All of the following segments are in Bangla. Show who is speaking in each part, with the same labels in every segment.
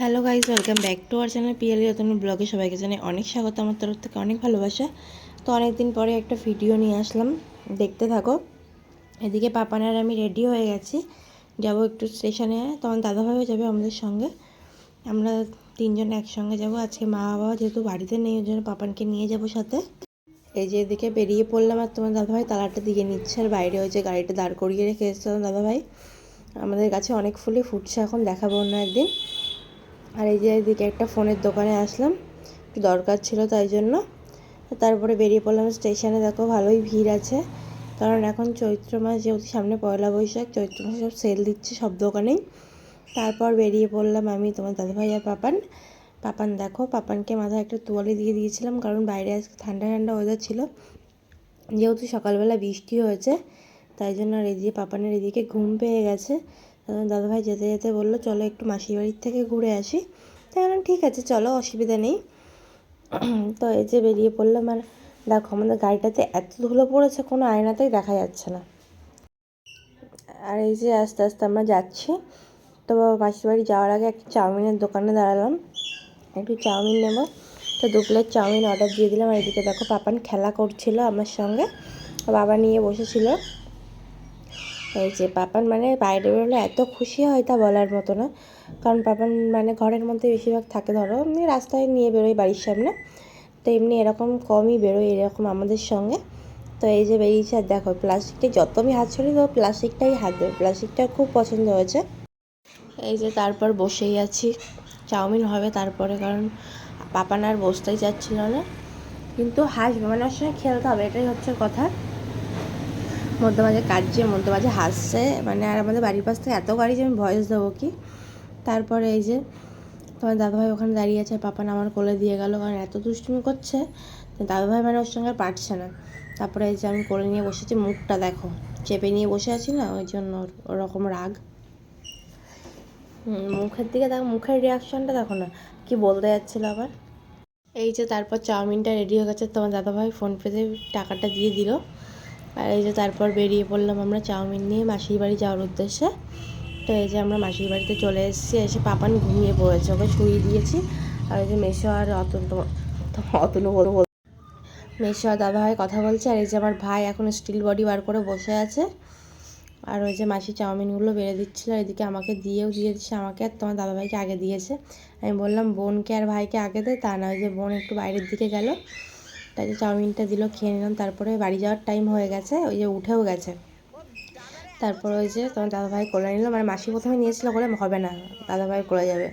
Speaker 1: Hello guys welcome back to our channel PL Ratan ব্লগে সবাইকে জানাই অনেক স্বাগত, আমার তরফ থেকে অনেক ভালোবাসা। তো অনেক দিন পরে একটা ভিডিও নিয়ে আসলাম, দেখতে থাকো। এদিকে পাপানার আমি রেডি হয়ে গেছি, যাব একটু স্টেশনে তখন দাদাভাইও যাবে আমাদের সঙ্গে। আমরা তিনজন একসঙ্গে যাব, আজকে মা বাবা যেহেতু বাড়িতে নেই, ওই জন্য পাপানকে নিয়ে যাব সাথে। এই যে এদিকে বেরিয়ে পড়লাম আর তোমার দাদাভাই তালাটা দিকে নিচ্ছে, আর বাইরে ওই যে গাড়িটা দাঁড় করিয়ে রেখে এসেছে দাদাভাই। আমাদের কাছে অনেক ফুলই ফুটছে, এখন দেখাবো অন্য একদিন। আর এই যে এদিকে একটা ফোনের দোকানে আসলাম দরকার ছিল তাই জন্য। তারপরে বেরিয়ে পড়লাম স্টেশনে, দেখো ভালোই ভিড় আছে। কারণ এখন চৈত্র মাস, যেহেতু সামনে পয়লা বৈশাখ, চৈত্র মাসে সব সেল দিচ্ছে সব দোকানেই। তারপর বেরিয়ে পড়লাম আমি, তোমার দাদাভাই আর পাপান। পাপান, দেখো, পাপানকে মাথায় একটা তোয়ালি দিয়ে দিয়েছিলাম, কারণ বাইরে আজকে ঠান্ডা ঠান্ডা ওয়েদার ছিল। যেহেতু সকালবেলা বৃষ্টি হয়েছে, তাই জন্য আর এদিকে, পাপানের এদিকে ঘুম পেয়ে গেছে। দাদাভাই যেতে যেতে বলল, চলো একটু মাসির বাড়ির থেকে ঘুরে আসি। তাই বললাম, ঠিক আছে, চলো, অসুবিধা নেই। তো এই যে বেরিয়ে পড়লাম, আর দেখো, আমাদের গাড়িটাতে এত ধুলো পড়েছে, কোনো আয়নাতেই দেখা যাচ্ছে না। আর এই যে আস্তে আস্তে আমরা যাচ্ছি, তো বাবা, মাসির বাড়ি যাওয়ার আগে একটা চাউমিনের দোকানে দাঁড়ালাম। একটু চাউমিন নেব। তো দু প্লেট চাউমিন অর্ডার দিয়ে দিলাম। আর এদিকে দেখো, পাপান খেলা করছিল আমার সঙ্গে। বাবা নিয়ে বসেছিল। এই যে পাপান মানে বাইরে বেরোলে এত খুশি হয় তা বলার মতো না। কারণ পাপান মানে ঘরের মধ্যে বেশিরভাগ থাকে ধরো এমনি রাস্তায় নিয়ে বেরোয় বাড়ির সামনে। তো এমনি এরকম কমই বেরোয় এরকম আমাদের সঙ্গে। তো এই যে বেরিয়েছে আর দেখো, প্লাস্টিকটা যত আমি হাত ছড়ি তো প্লাস্টিকটাই হাত দেবে। প্লাস্টিকটা খুব পছন্দ হয়েছে। এই যে তারপর বসেই আছি। চাউমিন হবে তারপরে, কারণ পাপান আর বসতেই যাচ্ছিল না। কিন্তু হাসবে মানে ওর সঙ্গে খেলতে হবে, এটাই হচ্ছে কথা। মধ্যে মাঝে কাটছে মধ্যে মাঝে হাসছে মানে আর আমাদের বাড়ির পাশ থেকে এত গাড়ি যে আমি ভয়েস দেবো কি? তারপরে এই যে তোমার দাদাভাই ওখানে দাঁড়িয়ে আছে পাপান আমার কোলে দিয়ে গেল। কারণ এত দুষ্টুমি করছে দাদাভাই মানে ওর সঙ্গে পারছে না। তারপরে এই যে আমি কোলে নিয়ে বসেছি, মুখটা দেখো, চেপে নিয়ে বসে আছি না, ওই জন্য ওরকম রাগ। মুখের দিকে দেখো, মুখের রিয়াকশনটা দেখো না, কি বলতে যাচ্ছিল আবার। এই যে তারপর চাউমিনটা রেডি হয়ে গেছে, তোমার দাদাভাই ফোনপেতে টাকাটা দিয়ে দিল। আর এই যে তারপর বেরিয়ে পড়লাম আমরা চাউমিন নিয়ে মাসির বাড়ি যাওয়ার উদ্দেশ্যে। তো এই যে আমরা মাসির বাড়িতে চলে এসেছি, এসে পাপান ঘুমিয়ে পড়েছে, ওকে শুয়ে দিয়েছি। আর এই যে মেশো আর অতন অতনু বলব মেশো আর দাদা ভাই কথা বলছে, আর এই যে আমার ভাই এখন স্টিল বডি বার করে বসে আছে। আর ওই যে মাসি চাউমিনগুলো বেড়ে দিচ্ছিল এদিকে আমাকে দিয়েও দিয়ে দিচ্ছে, আমাকে আর তোমার দাদাভাইকে আগে দিয়েছে। আমি বললাম, বোনকে আর ভাইকে আগে দে, তা না ওই যে বোন একটু বাইরের দিকে গেল। তাই যে চাউমিনটা দিল, খেয়ে নিলাম। তারপরে বাড়ি যাওয়ার টাইম হয়ে গেছে, ওই যে উঠেও গেছে। তারপর ওই যে তোমার দাদাভাই করে নিল মানে মাসি প্রথমে নিয়েছিল বলে হবে না, দাদাভাই করে যাবে।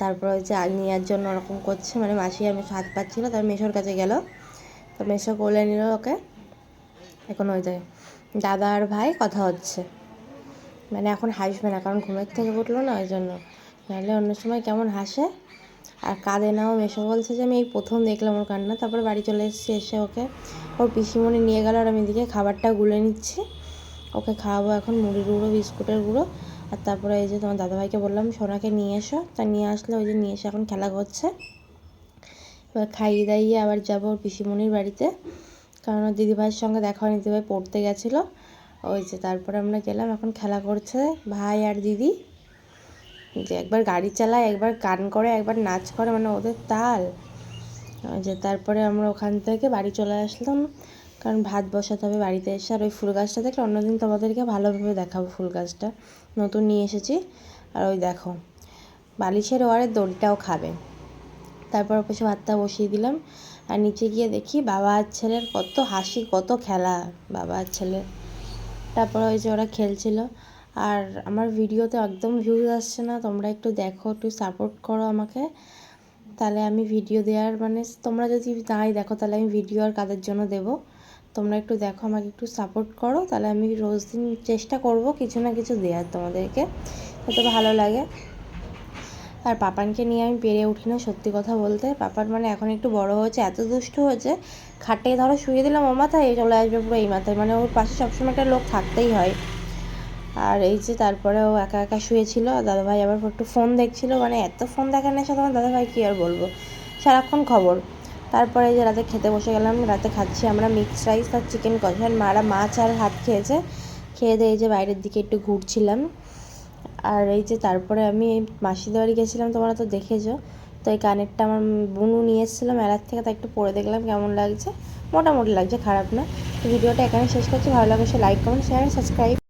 Speaker 1: তারপর ওই যে নেওয়ার জন্য ওরকম করছে মানে মাসি আমি হাত পাচ্ছিল তার মেশোর কাছে গেল। তো মেশো কোলে নিল ওকে। এখন ওই যায় দাদা আর ভাই কথা হচ্ছে। মানে এখন হাসবে না, কারণ ঘুমের থেকে উঠল না, ওই জন্য। নাহলে অন্য সময় কেমন হাসে? আর কাঁদে নাও মেশো বলছে যে, আমি এই প্রথম দেখলাম ওর কান্না, তারপরে বাড়ি চলে এসেছি এসে ওকে, ওর পিসিমণি নিয়ে গেল আর আমি এদিকে খাবারটা গুলে নিচ্ছি। ওকে খাওয়াবো এখন, মুড়ির গুঁড়ো, বিস্কুটের গুঁড়ো, আর তারপরে এই যে তোমার দাদাভাইকে বললাম, সোনাকে নিয়ে এসো। তা নিয়ে আসলে, ওই যে নিয়ে এসে এখন খেলা করছে। এবার খাইয়ে দাইয়ে আবার যাব ওর পিসিমণির বাড়িতে, কারণ ওর দিদিভাইয়ের সঙ্গে দেখা হয়নি, দিদিভাই পড়তে গেছিল। ওই যে তারপরে আমরা গেলাম, এখন খেলা করছে ভাই আর দিদি। যে একবার গাড়ি চালায়, একবার গান করে, একবার নাচ করে মানে ওদের তাল। যে তারপরে আমরা ওখান থেকে বাড়ি চলে আসলাম। কারণ ভাত বসাতে হবে বাড়িতে এসে। আর ওই ফুল গাছটা দেখলে অন্যদিন তোমাদেরকে ভালোভাবে দেখাবো ফুল গাছটা। নতুন নিয়ে এসেছি। আর ওই দেখো, বালিশের ওয়ারের দড়িটাও খাবে। তারপর পাশে ভাতটা বসিয়ে দিলাম। আর নিচে গিয়ে দেখি বাবা আর ছেলের কত হাসি, কত খেলা। বাবা আর ছেলের তারপর ওই যে ওরা খেলছিল। আর আমার ভিডিওতে একদম ভিউজ আসছে না, তোমরা একটু দেখো, একটু সাপোর্ট করো আমাকে। তাহলে আমি ভিডিও দেওয়ার মানে তোমরা যদি নাই দেখো, তাহলে আমি ভিডিও আর কাদের জন্য দেব? তোমরা একটু দেখো, আমাকে একটু সাপোর্ট করো, তাহলে আমি রোজ দিন চেষ্টা করব কিছু না কিছু দেওয়ার তোমাদেরকে। যাতে ভালো লাগে। আর পাপানকে নিয়ে আমি পেরে উঠি না, সত্যি কথা বলতে। পাপান মানে এখন একটু বড় হয়েছে, এত দুষ্ট হয়েছে। খাটে ধরো শুয়ে দিলাম ও মাথায় চলে আসবে পুরো এই মাথায়। মানে ওর পাশে সবসময় একটা লোক থাকতেই হয়। আর এই যে তারপরে ও একা একা শুয়েছিল, আর দাদাভাই আবার একটু ফোন দেখছিল মানে এত ফোন দেখার নেশা তোমার দাদাভাই কী আর বলব? সারাক্ষণ খবর। তারপরে যে রাতে খেতে বসে গেলাম, রাতে খাচ্ছি আমরা মিক্সড রাইস আর চিকেন কষা মারা মাছ আর হাত খেয়েছে। খেয়ে দিয়ে যে বাইরের দিকে একটু ঘুরছিলাম। আর এই যে তারপরে আমি এই মাসিদের গেছিলাম, তোমরা তো দেখেছ। তো এই কানেরটা আমার বুনু নিয়ে এসেছিল, মেলার থেকে তা একটু পরে দেখলাম কেমন লাগছে। মোটামুটি লাগছে, খারাপ না। তো ভিডিওটা এখানে শেষ করছি, ভালো লাগে সে লাইক কমেন্ট শেয়ার সাবস্ক্রাইব